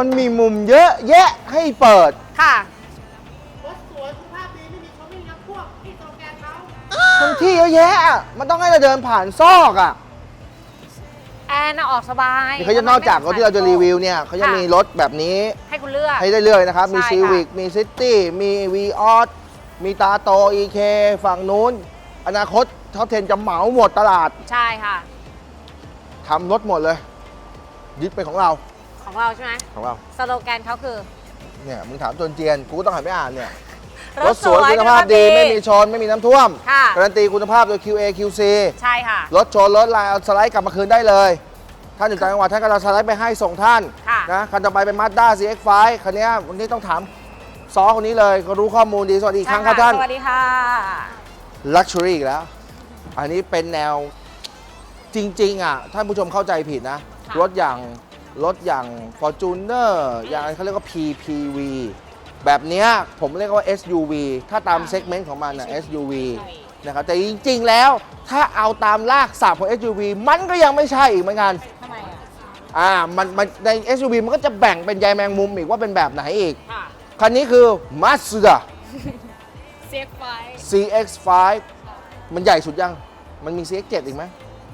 มันมีมุมเยอะแยะให้เปิด ค่ะ รถสวยคุณภาพดีไม่มีชนไม่มีน้ำท่วมที่โซแกนเขามันที่เยอะแยะอะมันต้องให้เราเดินผ่านซอกอะแอร์น่ะออกสบายนี่เขาจะนอกจากรถที่เราจะรีวิวเนี่ยเขาจะมีรถแบบนี้ให้คุณเลือก ให้ได้เลือกนะครับ มีใช่ค่ะ ซีวิกมีซิตี้มีวีออสมีตาโต EK ฝั่งนู้น อนาคตท็อปเทนจะเหมาหมดตลาดใช่ค่ะ ทำรถหมดเลย ยึดเป็นของเรา ของเราใช่ไหมของเราสโลแกนเขาคือ เนี่ยมึงถามจนเจียนกูก็ต้องหันไปอ่านเนี่ยรรถถสสววยยคุณภาพดีไม่มีชนไม่มีน้ำท่วม ค่ะ การันตีคุณภาพโดย QA QC ใช่ค่ะ รถชนรถลายเอาสไลด์กลับมาคืนได้เลย ท่านอยู่ต่างจังหวัดท่านก็เราสไลด์ไปให้ส่งท่านค่ะนะคันต่อไปเป็น Mazda CX-5 คันเนี้ยวันนี้ต้องถามซอคนนี้เลยก็รู้ข้อมูลดีสวัสดีอีกครั้งครับท่าน สวัสดีค่ะ Luxury อีกแล้ว อันนี้เป็นแนวจริง ๆ อะ ท่านผู้ชมเข้าใจผิดนะค่ะรถอย่าง รถอย่าง Fortuner อย่างเขาเรียกว่า PPV แบบเนี้ยผมเรียกว่า SUV ถ้าตามเซกเมนต์ของมันนะ SUV นะครับแต่จริงๆแล้วถ้าเอาตามลากศัพท์ของ SUV มันก็ยังไม่ใช่อีกเหมือนกันทำไมอะ อ่ามันมันใน SUV มันก็จะแบ่งเป็นใยแมงมุมอีกว่าเป็นแบบไหนอีก ค่ะ คันนี้คือ Mazda เซ็กไฟ CX5 มันใหญ่สุดยัง มันมี CX7 อีกไหม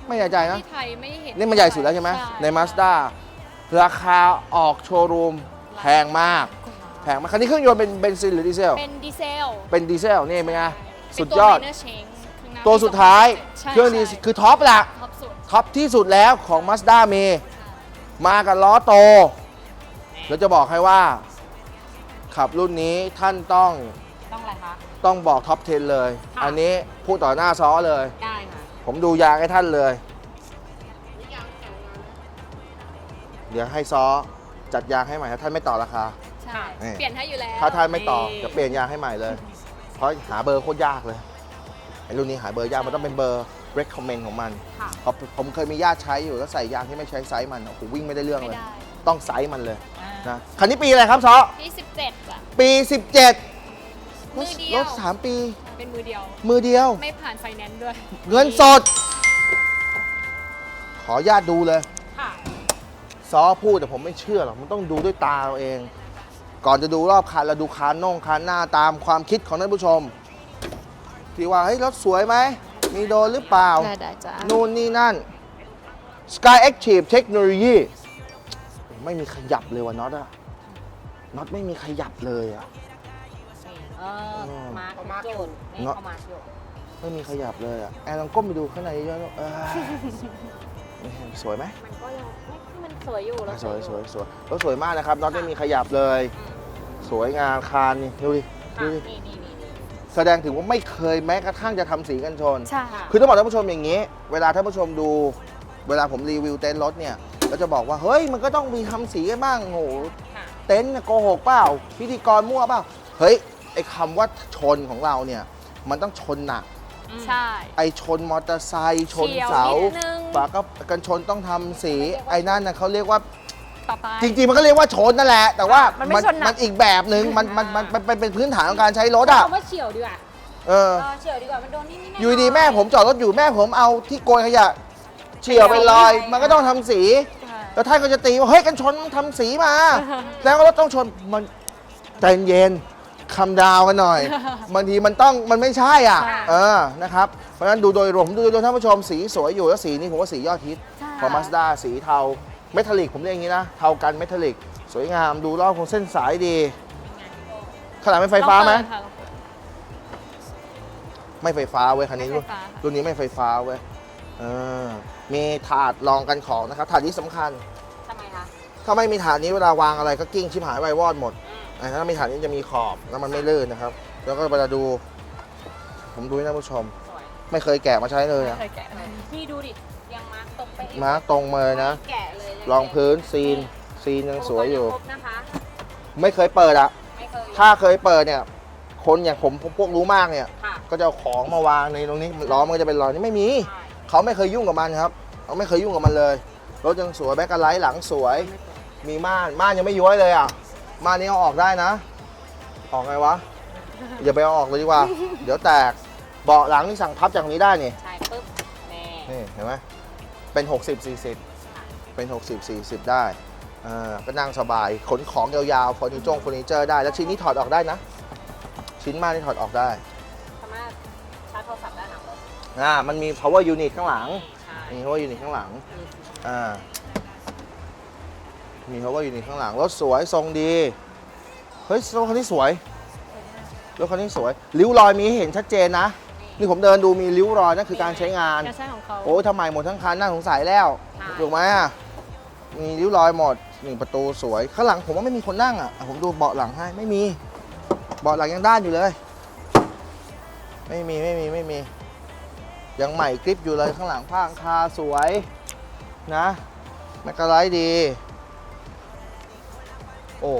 ไม่แน่ใจนะ ที่ไทยไม่เห็นนี่มันใหญ่สุดแล้วใช่ไหม ใน Mazda ราคาออกโชว์รูมแพงมาก แพงมากคันนี้เครื่องยนต์เป็นเบนซินหรือดีเซล เป็นดีเซลเป็นดีเซลนี่เป็นไงเป็นสุดยอดตัว minor change ข้างหน้าตัวสุดท้ายใช่เครื่องดีใช่คือท็อปแหละท็อปสุดท็อปที่สุดแล้วของ Mazda มีมากับล้อโต แล้วจะบอกให้ว่า ขับรุ่นนี้ท่านต้องต้องอะไรคะ ต้องบอกท็อป 10 เลย ค่ะ อันนี้พูดต่อหน้าซ้อเลย ได้ค่ะ ผมดูยางให้ท่านเลย ดี๋ยวให้ซ้อจัดยางให้ใหม่ถ้าท่านไม่ต่อราคา ใช่ นี่ เปลี่ยนให้อยู่แล้วถ้าท่านไม่ต่อนี่จะเปลี่ยนยางให้ใหม่เลย เพราะหาเบอร์โคตรยากเลยไอ้รุ่นนี้หาเบอร์ยากมันต้องเป็นเบอร์ recommend ของมันค่ะเพราะผมเคยมีญาติใช้อยู่แล้วใส่ยางที่ไม่ใช้ไซส์มันโอ้โหวิ่งไม่ได้เรื่องไม่เลย ได้ ต้องไซส์มันเลยอ่า นะคันนี้ปีอะไรครับซ้อที่ 17อะ ปี 17มือเดียว รถสามปี เป็นมือเดียว มือเดียว ไม่ผ่านไฟแนนซ์ด้วยเงินสด ขออนุญาตดูเลยค่ะ ซอพูดแต่ผมไม่เชื่อหรอกมันต้องดูด้วยตาเราเอง ก่อนจะดูรอบคันเราดูคานน่องคานหน้าตามความคิดของท่านผู้ชม ที่ว่าเฮ้ยรถสวยไหมมีโดนหรือเปล่า ได้ได้จ้านู่นนี่นั่น Sky Active Technology ไม่มีขยับเลยว่ะน็อตอะน็อตไม่มีขยับเลยอะ เออมาร์คมาร์คโยนนี่เนาะ เขามาร์คโยนไม่มีขยับเลยอะแอนลองก้มไปดูข้างในเยอะๆลูกเออสวยไหมมันก็ยังไม่มัน สวยอยู่แล้วสวยสวยสวยรถสวยมากนะครับน็อตไม่มีขยับเลย สวยงามคานนี่ดูดิค่ะดูดินี่นี่นี่นี่แสดงถึงว่าไม่เคยแม้กระทั่งจะทำสีกันชน ใช่ค่ะคือต้องบอกท่านผู้ชมอย่างนี้ เวลาท่านผู้ชมดู เวลาผมรีวิวเต็นท์รถเนี่ยก็จะบอกว่าเฮ้ยมันก็ต้องมีทำสีกันบ้างโหค่ะเต็นท์น่ะโกหกเปล่าพิธีกรมั่วเปล่าเฮ้ยไอ้คำว่าชนของเราเนี่ยมันต้องชนหนัก ใช่ ไอ้ชนมอเตอร์ไซค์ชนเฉียวเสานิดนึง ฝาก็กันชนต้องทำสีไอ้นั่นนะเขาเรียกว่า ต่อไป จริงๆ มันก็เรียกว่าชนนั่นแหละ แต่ว่ามันไม่ชนหนัก มันอีกแบบหนึ่งมันมันมันมันมันเป็นพื้นฐานของการใช้รถอะ เอาว่าเฉียวดีกว่าเออ เออเฉียวดีกว่ามันโดนนี่นี่อยู่ดีแม่ผมจอดรถอยู่แม่ผมเอาที่โกยขยะเฉี่ยวไปลอย มันก็ต้องทำสี ใช่ แล้วท่านก็จะตีว่าเฮ้ยกันชนมันทำสีมา แล้วก็รถต้องชนมันใจเย็น คำดาวกันหน่อย บางทีมันต้องมันไม่ใช่อะใช่เออ นะครับ เพราะฉะนั้นดูโดยรวมผมดูโดยรวมท่านผู้ชมสีสวยอยู่ แล้วสีนี้ผมว่าสียอดฮิตใช่ ของมาสด้าสีเทาเมทัลลิกผมเรียกอย่างนี้นะ เทากันเมทัลลิก สวยงามดูรอบของเส้นสายดี ขนาดไม่ไฟฟ้าไหม ลองเปิดค่ะลองเปิด ไม่ไฟฟ้าเว้ยคันนี้ไม่ไฟฟ้ารุ่นนี้ไม่ไฟฟ้าเว้ยเออมีถาดรองกันของนะครับถาดนี้สำคัญ ทำไมคะ ถ้าไม่มีถาดนี้เวลาวางอะไรก็กิ้งชิบหายไวายวอดหมด อืมแต่ถ้ามีถาดนี้จะมีขอบแล้วมันไม่ลื่นนะครับ แล้วก็เวลาดู ผมดูให้ท่านผู้ชม สวยไม่เคยแกะมาใช้เลยอะเคยแกะนี่ดูดิ ยังมาร์คตรงไปะมาร์คตรงมาเลยนะ แกะเลยยังรองพื้นซีน ซีนยังสวยอยู่ ครบนะคะ ไม่เคยเปิดอะไม่เคยถ้าเคยเปิดเนี่ย คนอย่างผมพวกรู้มากเนี่ย ค่ะก็จะเอาของมาวางในตรงนี้ล้อมันก็จะเป็นรอยนี่ไม่มี ใช่เขาไม่เคยยุ่งกับมันครับเขาไม่เคยยุ่งกับมันเลย รถยังสวยแบ็คกไลท์หลังสวย มีม่าน ม่านยังไม่ย้อยเลยอะ ม่านนี้เอาออกได้นะ ออกไงวะ อย่าไปเอาออกเลยดีกว่า เดี๋ยวแตก เบาะหลังนี่สั่งพับจากตรงนี้ได้นี่ ใช่ปุ๊บแน่นี่เห็นไหมเป็น 60 40 เป็น 60 40 ได้อ่าก็นั่งสบาย ขนของยาวๆเฟอร์นิเจอร์เฟอร์นิเจอร์ได้ แล้วชิ้นนี้ถอดออกได้นะ ชิ้นมากนี่ถอดออกได้ สามารถชาร์จโทรศัพท์ได้หลังรถอ่า มันมี power unit ข้างหลัง ใช่มี power unit ข้างหลัง อ่า มี power unit ข้างหลัง รถสวยทรงดี เฮ้ยรถคันนี้สวย รถคันนี้สวย ริ้วรอยมีให้เห็นชัดเจนนะ นี่ผมเดินดูมีริ้วรอยนั่นคือการใช้งาน การใช้ของเขาโอ้ยทำไมหมดทั้งคันน่าสงสัยแล้ว ถูกไหมอะ มีริ้วรอยหมดนี่ประตูสวย ข้างหลังผมว่าไม่มีคนนั่งอะอะ ผมดูเบาะหลังให้ ไม่มี เบาะหลังยังด้านอยู่เลย ไม่มีไม่มีไม่มี ยังใหม่กริปอยู่เลยข้างหลังผ้าคาสวยนะแมกกาไลท์ดี โอ้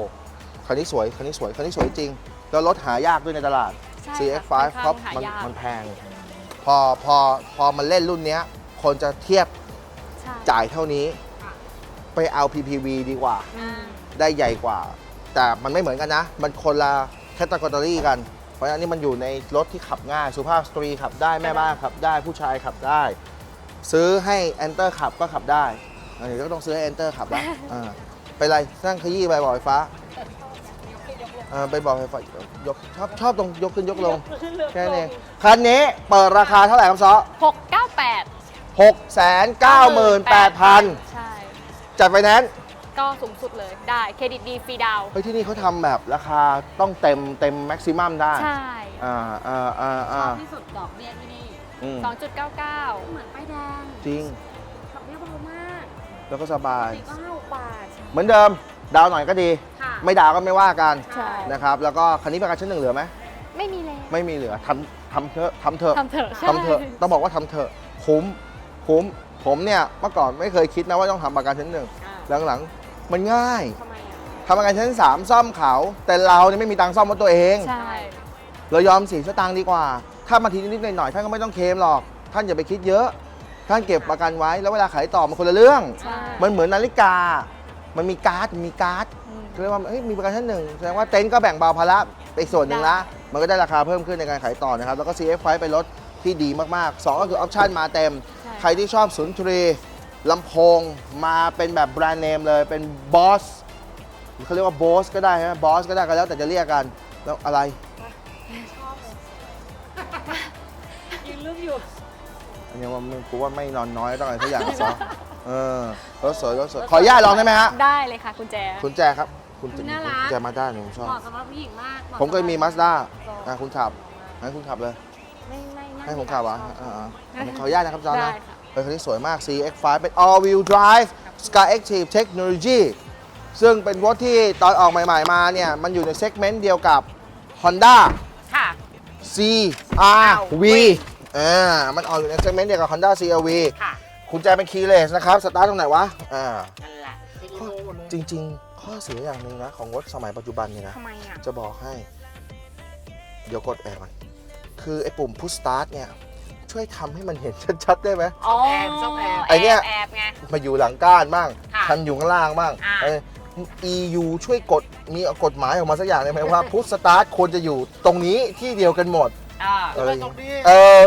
คันนี้สวยคันนี้สวยคันนี้สวยจริง แล้วรถหายากด้วยในตลาด ใช่ CX5 ค่อนเพราะข้างมันหายาก มันแพง พอพอพอมันเล่นรุ่นเนี้ย คนจะเทียบใช่จ่ายเท่านี้ ไปเอา PPV ดีกว่า อืมได้ใหญ่กว่า แต่มันไม่เหมือนกันนะ มันคนละแคตตากรีกัน เพราะฉะนั้นนี่มันอยู่ในรถที่ขับง่าย สุภาพสตรีขับได้แม่บ้านขับได้ผู้ชายขับได้ ซื้อให้แอนเตอร์ขับก็ขับได้อันนี้ก็ต้องซื้อให้แอนเตอร์ขับละอ่า ไปไรนั่งขยี้ไปบ่อไฟฟ้าเออไปบ่อไฟฟ้ายกชอบชอบตรงยกขึ้นยกลงแค่นี้นเองคันนี้เปิดราคาเท่าไหร่ครับซอหกเก้าแปดหกแสนเก้าหมื่นแปดพันใช่ จัดไฟแนนซ์ก็สูงสุดเลยได้เครดิตดีฟรีดาวน์เฮ้ยที่นี่เขาทำแบบราคาต้องเต็มเต็มแม็กซิมัมได้ใช่ อ่าอ่าอ่าชอ่าอบที่สุดดอกเบี้ยที่นี่ อืมสองจุดเก้าเก้าเหมือนป้ายแดงจริงดอกเบี้ยเบามากแล้วก็สบายปกติก็ห้า บาท เหมือนเดิมดาวหน่อยก็ดี ค่ะไม่ดาวก็ไม่ว่ากันใช่ นะครับ แล้วก็คันนี้ประกันชั้นหนึ่งเหลือไหมไม่มีแล้วไม่มีเหลือทำทำเถอะทำเถอะทำเถอะใช่ ทำเถอะต้องบอกว่าทำเถอะคุ้มคุ้มผมเนี่ยเมื่อก่อนไม่เคยคิดนะว่าต้องทำประกันชั้นหนึ่งอ่าหลังๆมันง่ายทำไมอะทำประกันชั้นสามซ่อมเขา แต่เราเนี่ยไม่มีตังค์ซ่อมรถตัวเอง ใช่ เรายอมเสียสตางค์ดีกว่า ถ้ามาทีนิดๆหน่อยๆท่านก็ไม่ต้องเคลมหรอก ท่านอย่าไปคิดเยอะ ท่านเก็บประกันไว้แล้วเวลาขายต่อมันคนละเรื่อง ใช่ มันเหมือนนาฬิกา มันมีการ์ดมีการ์ดอืม เรียกว่าเฮ้ยมีประกันชั้นหนึ่งแสดงว่าเต็นท์ก็แบ่งเบาภาระไปอีกส่วนหนึ่งละมันก็ได้ราคาเพิ่มขึ้นในการขายต่อนะครับ แล้วก็ CF5 เป็นรถที่ดีมากๆ2ก็คือออปชั่นมาเต็ม ใช่ ใครที่ชอบศูนย์ทรีลำโพงมาเป็นแบบแบรนด์เนมเลยเป็นบอสเขาเรียกว่าบอสก็ได้ฮะบอสก็ได้ก็แล้วแต่จะเรียกกันแล้วอะไร อันนี้ว่ามึงกูว่าไม่นอนน้อยต้องอะไรทุกอย่างซะเออรถสวยรถสวยขออนุญาตลองได้ไหมฮะได้เลยค่ะคุณแจ คุณแจครับ คุณน่ารักคุณแจมาด้าหนึ่งชอบ เหมาะสำหรับผู้หญิงมากหาะผมเคยมีมาสด้าสำหรับอะคุณขับให้คุณขับเลย ไม่ไม่นั่งให้ผมขับวะชอบอ่าๆผมขออนุญาตนะครับจอห์นได้นะ ค่ะเฮ้ยคันนี้สวยมาก CX5 เป็น all wheel drive Sky Active Technology ซึ่งเป็นรถที่ตอนออกใหม่ ๆ มาเนี่ย มันอยู่ในเซกเมนต์เดียวกับ Honda ค่ะ CR-V อ่ามันออกอยู่ในเซกเมนต์เดียวกับ Honda CR-V ค่ะคุณแจเป็น keyless นะครับ สตาร์ทตรงไหนวะอ่านั่นแหละที่ข้อรู้หมดเลยจริง ๆ ข้อเสียอย่างหนึ่งนะ ของรถสมัยปัจจุบันเนี่ยนะ ทำไมอะจะบอกให้ เดี๋ยวกดแอร์ก่อนคือไอ้ปุ่ม push start เนี่ย ช่วยทำให้มันเห็นชัดๆได้ไหม อ๋อแอบชอบแอบไอ้เนี่ย แอบไง มาอยู่หลังก้านบ้างค่ะคันอยู่ข้างล่างบ้างอ่า เออ EU ช่วยกดมีกฎหมายออกมาสักอย่างได้ไหมว่าพุทสตาร์ทควรจะอยู่ตรงนี้ที่เดียวกันหมด อ่า อะไรตรงนี้เออ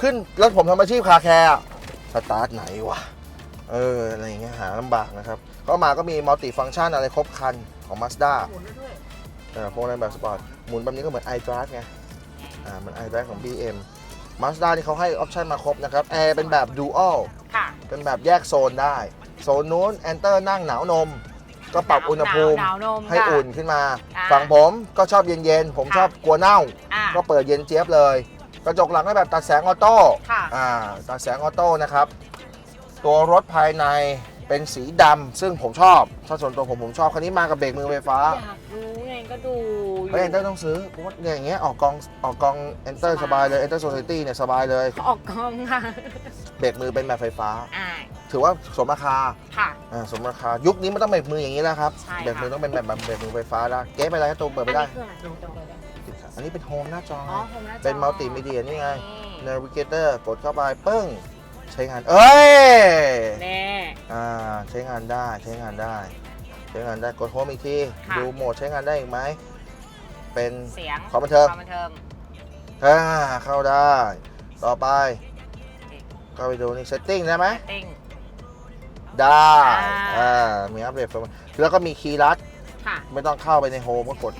ขึ้นรถผมทำอาชีพคาแคร์อะสตาร์ทไหนวะ เออ อะไรอย่างเงี้ยหาลำบากนะครับก็มาก็มีมัลติฟัง c t ชันอะไรครบคันของ Mazda หมุนได้ด้วยเออพวกนั้นแบบสปอร์ตหมุนแบบนี้ก็เหมือน iDrive ไง อ่า มัน iDrive ของ BM Mazda นี่เขาให้ออปชันมาครบนะครับ แอร์เป็นแบบ Dual ค่ะ เป็นแบบแยกโซนได้ โซนนู้นแอนเตอร์นั่งหนาวนม ก็ปรับอุณหภูมิหนาวนมให้ค่ะ อุ่นขึ้นมาอ่าฝั่งผมก็ชอบเย็นๆ ผมค่ะชอบกลัวเน่า อ่าก็เปิดเย็นเจี๊ยบเลย กระจกหลังก็แบบตัดแสงออโต้ค่ะ อ่าตัดแสงออโต้นะครับ ตัวรถภายในเป็นสีดำซึ่งผมชอบถ้าส่วนตัวผมผมชอบคันนี้มากับเบรกมือไฟฟ้า อยากรู้ไงก็ดูเฮ้ยเอนเตอร์ต้องซื้อเพราะว่าเนี่ยอย่างเงี้ยออกกองออกกองเอนเตอร์สบายเลยเอนเตอร์โซซิตี้เนี่ยสบายเลย ออกกล้องค่ะเบรกมือเป็นแบบไฟฟ้า อ่าถือว่าสมราคาค่ะ อ่าสมราคายุคนี้มันต้องเบรกมืออย่างนี้แล้วครับใช่ค่ะ เบรกมือต้องเป็นแบบแบบเบรกมือไฟฟ้าแล้วเก๊ไปอะไรให้ตัวเปิดอันไม่ได้นี้คืออะไรดูตรงเลยได้อันนี้เป็นโฮมหน้าจออ๋อโฮมหน้าจอเป็นมัลติมีเดียนี่ไงนี่ Navigator กดเข้าไปปึ้ง ใช้งาน เอ้ยแน่ อ่าใช้งานได้ใช้งานได้ ใช้งานได้กดโฮมอีกทีค่ะ ดูโหมดใช้งานได้อีกไหมเป็น เสียงความบันเทิง ความบันเทิง อ่าเข้าได้ ต่อไป ก็ไปดูนี่ setting ได้ไหมติ้ง ได้อ่า อ่ามีอัปเดตเฟิร์มแล้วก็มีคีย์ลัด ค่ะ ไม่ต้องเข้าไปในโฮมก็กด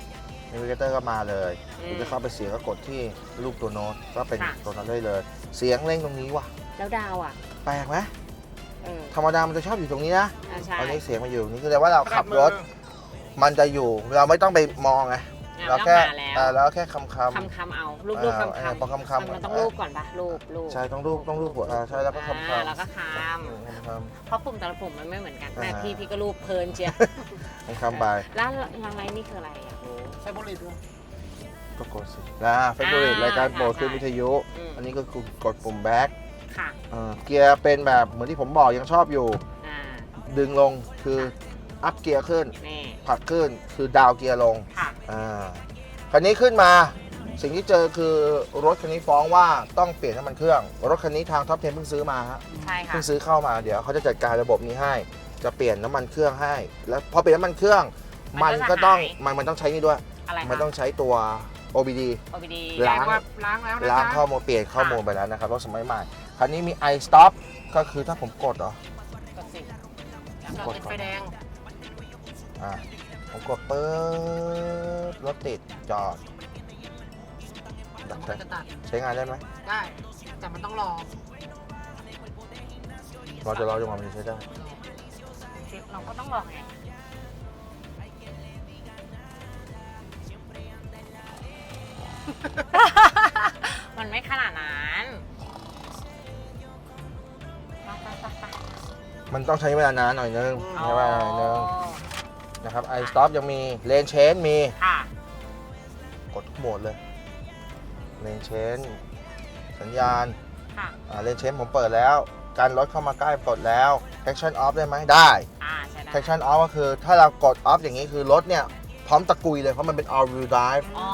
น a วิเกเตอร์ก็มาเลยอืมหรือจะเข้าไปเสียงก็กดที่รูปตัวโน้ตก็เป็นค่ะ ตัวนั้นได้เลย เสียงเร่งตรงนี้ว่ะ แล้วดาวอะ แปลกไหมเออธรรมดามันจะชอบอยู่ตรงนี้นะอ่าใช่ตอนนี้เสียงมาอยู่นี่คือแปลว่าเราขับรถ มันจะอยู่เราไม่ต้องไปมองไง อะเราไม่ต้องแค่หาแล้ว อ่าเราแค่คำคคำคำๆเอารูปรูปอ่าคำอ่าคำพอคำๆมันต้องอ่า รูปก่อนปะรูปรูปำใช่ต้องรูปต้องรูปหัวอ่าใช่แล้วก็คำคอ่าำแล้วก็คอืมคำำเพราะปุ่มแต่ละปุ่มมันไม่เหมือนกันอ่าแม่พี่พี่ก็รูปเพลินเชียวคำคำไปแล้วรางไรนี่คืออะไรอะใช้บริษัทด้วยก็กดสินะเฟซบุ๊กรายการโปรดขึ้นวิทยุ อืม อันนี้ก็คือกดปุ่มแบ็คค่ะเกียร์เป็นแบบเหมือนที่ผมบอกยังชอบอยู่ อ่าดึงลงคืออัพเกียร์ขึ้น นี่ ผลักขึ้นคือดาวเกียร์ลง ค่ะ อ่าคันนี้ขึ้นมาสิ่งที่เจอคือรถคันนี้ฟ้องว่าต้องเปลี่ยนน้ำมันเครื่อง รถคันนี้ทางท็อปเทนเพิ่งซื้อมาฮะใช่ค่ะ เพิ่งซื้อเข้ามาเดี๋ยวเขาจะจัดการระบบนี้ให้ จะเปลี่ยนน้ำมันเครื่องให้ แล้วพอเปลี่ยนน้ำมันเครื่อง มัมันนก็ก็จะต้องหาย มันมันต้องใช้นี่ด้วย อะไรมันคะต้องใช้ตัว OBD โอพีดีล้าง ว่าล้างแล้วนะล้างคะข้อมูลเปลี่ยนข้อมูลไปแล้วนะครับรถสมัยใหม่คันนี้มี iStop ก็คือถ้าผมกดเหรอ กดสิจอดติดไฟแดงอะ ผมกดปึ๊บรถติดจอดมันก็จะตัดใช้งานได้ไหมได้ แต่มันต้องรอเราจะรอจนกว่ามันจะใช้ได้เราก็ต้องลองไงมันไม่ขนาดนั้นไปไปไปไปมันต้องใช้เวลานานหน่อยนึงอืมใช้เวลาหน่อยนึง นะครับ iStop ยังมีเลนเชนมีค่ะ กดทุกโหมดเลยเลนเชนสัญญาณค่ะ เลนเชนผมเปิดแล้ว การรถเข้ามาใกล้ปลดแล้ว traction off ได้ไหมได้ อ่าใช่ได้ traction off ก็คือถ้าเรากด off อย่างนี้คือรถเนี่ย พร้อมตะกุยเลย เพราะมันเป็น all wheel drive อ๋อ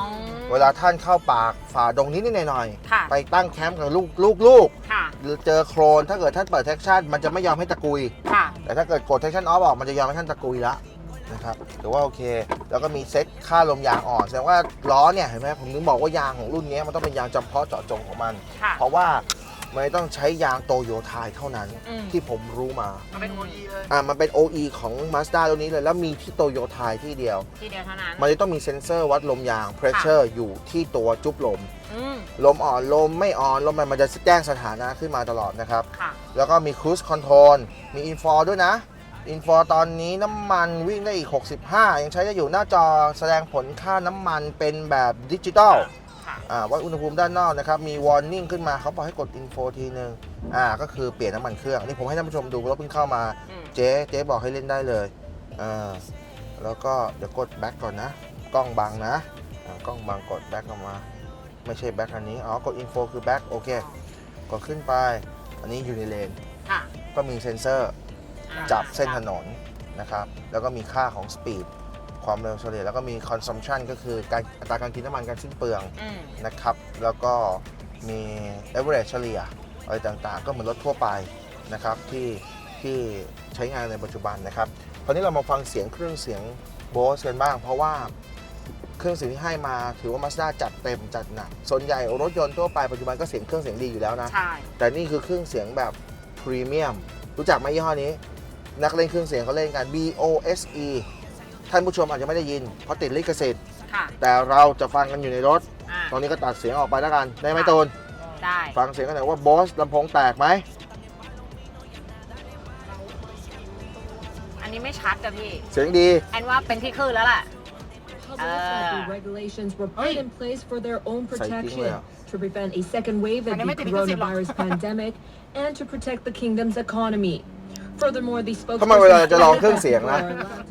เวลาท่านเข้าปากฝ่าดงนิดนิดหน่อยค่ะ ๆไปตั้งแคมป์กับลูกลูกลูกค่ะ หรือเจอโครนถ้าเกิดท่านเปิด traction มันจะไม่ยอมให้ตะกุย ค่ะ แต่ถ้าเกิดกด traction off ออกมันจะยอมให้ท่านตะกุยละ นะครับถือว่าโอเค แล้วก็มีเซ็ตค่าลมยางอ่อนแสดงว่าล้อเนี่ยเห็นไหมผมถึงบอกว่ายางของรุ่นนี้มันต้องเป็นยางจำเพาะเจาะจงของมัน ค่ะเพราะว่ามันต้องใช้ยางโตโยไทยเท่านั้นอืม ที่ผมรู้มา มันเป็น OE เลย อ่ามันเป็น OE ของ Mazda ตัวนี้เลย แล้วมีที่โตโยไทยที่เดียว ทีเดียวเท่านั้นมันจะต้องมีเซ็นเซอร์วัดลมยาง pressure อยู่ที่ตัวจุ๊บลม อืมลมอ่อนลมไม่อ่อนลมมันมันจะแจ้งสถานะขึ้นมาตลอดนะครับ ค่ะ แล้วก็มี cruise control มี info ด้วยนะ info ตอนนี้น้ำมันวิ่งได้อีก 65 ยังใช้ได้อยู่หน้าจอแสดงผลค่าน้ำมันเป็นแบบดิจิตอลค่ะอ่าวัดอุณหภูมิด้านนอกนะครับ มี warning ขึ้นมาเขาบอกให้กด info ทีนึงอ่าก็คือเปลี่ยนน้ำมันเครื่อง นี่ผมให้ท่านผู้ชมดูรถเพิ่งเข้ามาอืมเจ๊เจ๊บอกให้เล่นได้เลยอ่าแล้วก็เดี๋ยวกดแบ็กก่อนนะ กล้องบังนะอ่ากล้องบังกดแบ็กออกมา ไม่ใช่แบ็กอันนี้ อ๋อ กด info คือแบ็กโอเค กดขึ้นไป อันนี้อยู่ในเลนค่ะก็มีเซ็นเซอร์อ่า จับเส้นถนนนะครับ แล้วก็มีค่าของสปีดความเร็วเฉลี่ยแล้วก็มี consumption ก็คือการอัตราการกินน้ำมันการสิ้นเปลืองอืมนะครับ แล้วก็มี average เฉลี่ยอะไรต่างๆ ก็เหมือนรถทั่วไปนะครับที่ที่ใช้งานในปัจจุบันนะครับคราวนี้เรามาฟังเสียงเครื่องเสียงโบสกันบ้าง เพราะว่าเครื่องเสียงที่ให้มาถือว่า Mazda จัดเต็มจัดหนักส่วนใหญ่รถยนต์ทั่วไปปัจจุบันก็เสียงเครื่องเสียงดีอยู่แล้วนะ ใช่ แต่นี่คือเครื่องเสียงแบบพรีเมียมรู้จักไหมยี่ห้อนี้ นักเล่นเครื่องเสียงเขาเล่นกัน BOSE ท่านผู้ชมอาจจะไม่ได้ยิน เพราะติดลิขสิทธิ์ค่ะแต่เราจะฟังกันอยู่ในรถ อ่าตอนนี้ก็ตัดเสียงออกไปแล้วกัน ได้ไหมตูน ได้ฟังเสียงกันหน่อยว่าบอสลำโพงแตกไหม อันนี้ไม่ชัดอะพี่เสียงดี แอนว่าเป็นที่คลื่นแล้วแหละ Public Ah. safety regulations were put in place for their own Psyching protection well. to prevent a second wave of Ano, the may tinig kasi coronavirus pandemic and to protect the kingdom's economy. Furthermore, the ทำไมเวลาเรา spokesperson จะลองเครื่องเสียงนะ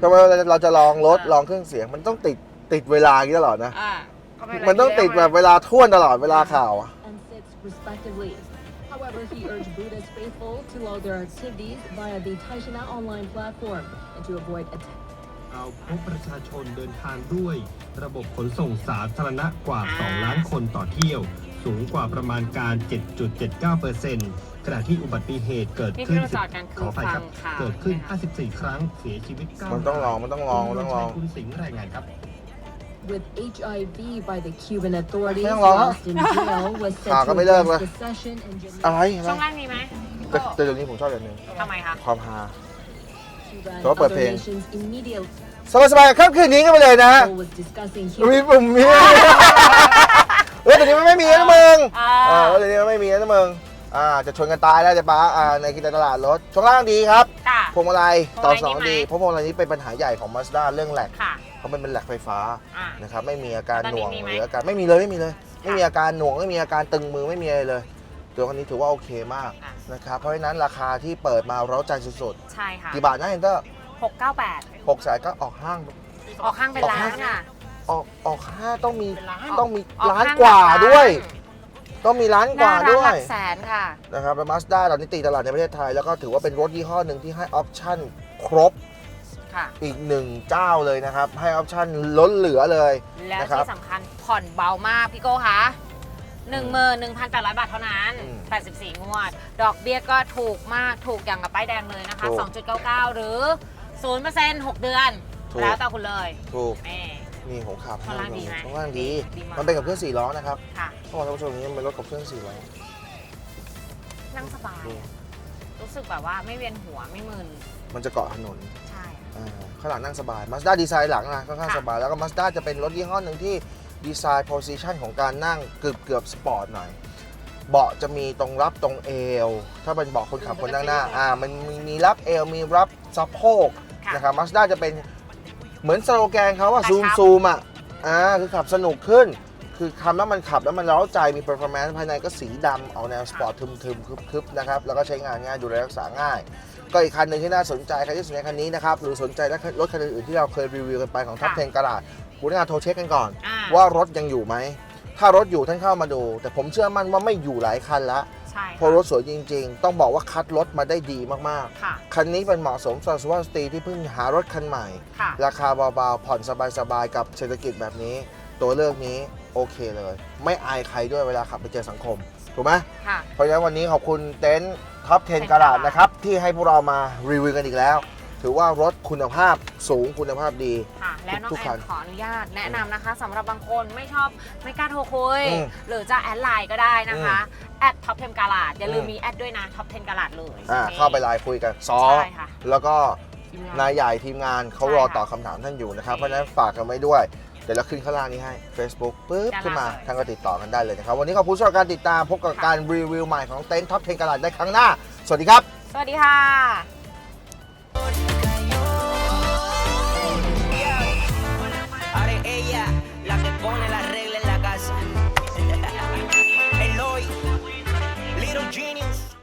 ทำไมเวลาเราจะลองรถลองเครื่องเสียง มันต้องติดติดเวลาอย่างนี้ตลอดนะ อ่ามันต้องติดแบบเวลาท่วนตลอดเวลาข่าวอะ and six respectively. However, he urged Buddhist faithful to log their activities via the Taishina online platform and to avoid attack. เราพบประชาชนเดินทางด้วย ระบบขนส่งสาธารณะกว่า 2 ล้านคนต่อเที่ยว สูงกว่าประมาณการ 7.79%ขณะที่อุบัติเหตุเกิดนี่ขึ้ที่นเราจอดกันขคือออภัยฟัครังบข่าวเกิดขึ้นใช่ไหมคะ 54 ครั้ง เสียชีวิต9มันต้องลองมันต้องลองมันต้องลอง คุณสิงห์รายงานครับ With HIV by the Cuban authorities Kaya nga. whilst in jail was set to Nakakamilag address ba? the session in Geneva. อะไรเห็นไหมช่วงล่างนี้ไหมแต่แต่เดี๋ยวนี้ผมชอบอย่างหนึงทำไมคะความฮา Cuba and Có bật other phim. nations immediately สบายๆค่ำคืนนี้กันไปเลยนะฮะ was discussing มี here ปุ่มมีเฮ้ยแต่นี้มันไม่มีนะมึงอ่าอ่าเดี๋ยวนี้มันไม่มีนะมึงอ่าจะชนกันตายแล้วจะป้าอ่าในกิจตลาดรถช่วงล่างดีครับค่ะ พวงมาลัยต่อพวงมาลัยสองดีไหมดีเพราะพวงมาลัยนี้เป็นปัญหาใหญ่ของ Mazda เรื่องแหลกค่ะเพราะมันเป็นแหลกไฟฟ้าอ่า นะครับไม่มีอาการแล้วหตอนนี้น่วงมีไหมหรืออาการไม่มีเลยไม่มีเลย ไม่มีอาการหน่วงไม่มีอาการตึงมือไม่มีอะไรเลย ตัวคันนี้ถือว่าโอเคมากอะนะครับเพราะฉะนั้นราคาที่เปิดมาเร้าใจสุดใช่ค่ะ ๆกี่บาทนะเห็นเตอร์698 หกแสนก็ออกห้าง ออกข้างเป็นล้านค่ะ ออกออกห้างต้องมีเป็นล้าน ต้องมีออกล้านข้งกว่าหลักด้วย ต้องมีล้านกว่าหน้ด้วร้นหยลักแสนค่ะ นะครับแล้วมาสด้าตอนนี้ตีตลาดในประเทศไทย แล้วก็ถือว่าเป็นรถยี่ห้อหนึ่งที่ให้ออปชั่นครบค่ะ อีกหนึ่งเจ้าเลยนะครับ ให้ออปชั่นล้นเหลือเลย แล้วนะครับที่สำคัญผ่อนเบามากพี่โก้คะ11,800 บาทเท่านั้น อืม84 งวด ดอกเบี้ยก็ถูกมากถูกอย่างกับป้ายแดงเลยนะคะ ถูก2.99 หรือ 0% 6 เดือน ถูก แล้วแต่คุณเลยถูกแม่ นี่ผมขับข้างล่างดีไหมข้างล่างดี ดีมาก มันเป็นกับเครื่องสี่ล้อนะครับค่ะต้องบอกท่านผู้ชมอย่างนี้มันเป็นรถกับเครื่องสี่ล้อนั่งสบายอืมอะรู้สึกแบบว่าไม่เวียนหัวไม่มึน มันจะเกาะถนนใช่ อ่าข้างหลังนั่งสบาย Mazda ดีไซน์หลังนะค่อนข้างค่ะ สบายแล้วก็ Mazda จะเป็นรถยี่ห้อหนึ่งที่ดีไซน์โพสิชันของการนั่งเกือบเกือบสปอร์ตหน่อย เบาะจะมีตรงรับตรงเอว ถ้าเป็นเบาะคนขับคนนั่งหน้าอ่ามันมีมีรับเอวมีรับสะโพก ค่ะ นะครับ Mazda จะเป็น เหมือนสโลแกนเขาอะกระซูมชับซูมอะอ่าคือขับสนุกขึ้น คือคำแล้วมันขับแล้วมันเร้าใจมี performance ภายในก็สีดำเอาแนวสปอร์ตทึมๆคึบๆนะครับแล้วก็ใช้งานง่ายดูแลรักษาง่าย ก็อีกคันหนึ่งที่น่าสนใจใครที่สนใจคันนี้นะครับหรือสนใจรถคันอื่นๆที่เราเคยรีวิวกันไปของทัพค่ะเทนกระดาษคุณต้องการโทรเช็คกันก่อนอ่าว่ารถยังอยู่ไหมถ้ารถอยู่ท่านเข้ามาดู แต่ผมเชื่อมั่นว่าไม่อยู่หลายคันละ ใช่เพราะรถสวยจริง ๆ ต้องบอกว่าคัดรถมาได้ดีมากค่ะ ๆ คันนี้เป็นเหมาะสมสำหรับสุภาพสตรีที่เพิ่งหารถคันใหม่ ค่ะ ราคาเบาๆผ่อนสบายๆกับเศรษฐกิจแบบนี้ ตัวเลือกนี้โอเคเลย ไม่อายใครด้วยเวลาขับไปเจอสังคม ถูกไหมค่ะ เพราะฉะนั้นวันนี้ขอบคุณเต็นท์ท็อป 10 10กระดาษกะดาษนะครับ ที่ให้พวกเรามารีวิวกันอีกแล้ว ถือว่ารถคุณภาพสูงคุณภาพดี ค่ะ และน้องทุกแอคันนขออนุญาตแนะนำนะคะสำหรับ บางคนไม่ชอบไม่กล้าโทรคุย อืมหรือจะแอดไลน์ก็ได้นะคะ แอดท็อปเทมกาลาดอย่าลืมอืมมีแอดด้วยนะท็อปเทมกาลาดเลยอ่านี่เข้าไปไลน์คุยกันซอใช่ค่ะ แล้วก็ทีมงนายใหญ่ทีมงานเขาใช่รอค่ะตอบคำถามท่านอยู่นะครับโอเคเพราะฉะนั้นฝากกันไว้ด้วย เดี๋ยวเราขึ้นข้างล่างนี้ให้ Facebook ปุ๊บด้านล่างขึ้นมาเลย ท่านก็ติดต่อกันได้เลยนะครับ วันนี้ขอบคุณสำหรับการติดตามพบกับค่ะการรีวิวใหม่ของเต็นท์ท็อป10กระดาษได้ครั้งหน้า สวัสดีครับ สวัสดีค่ะ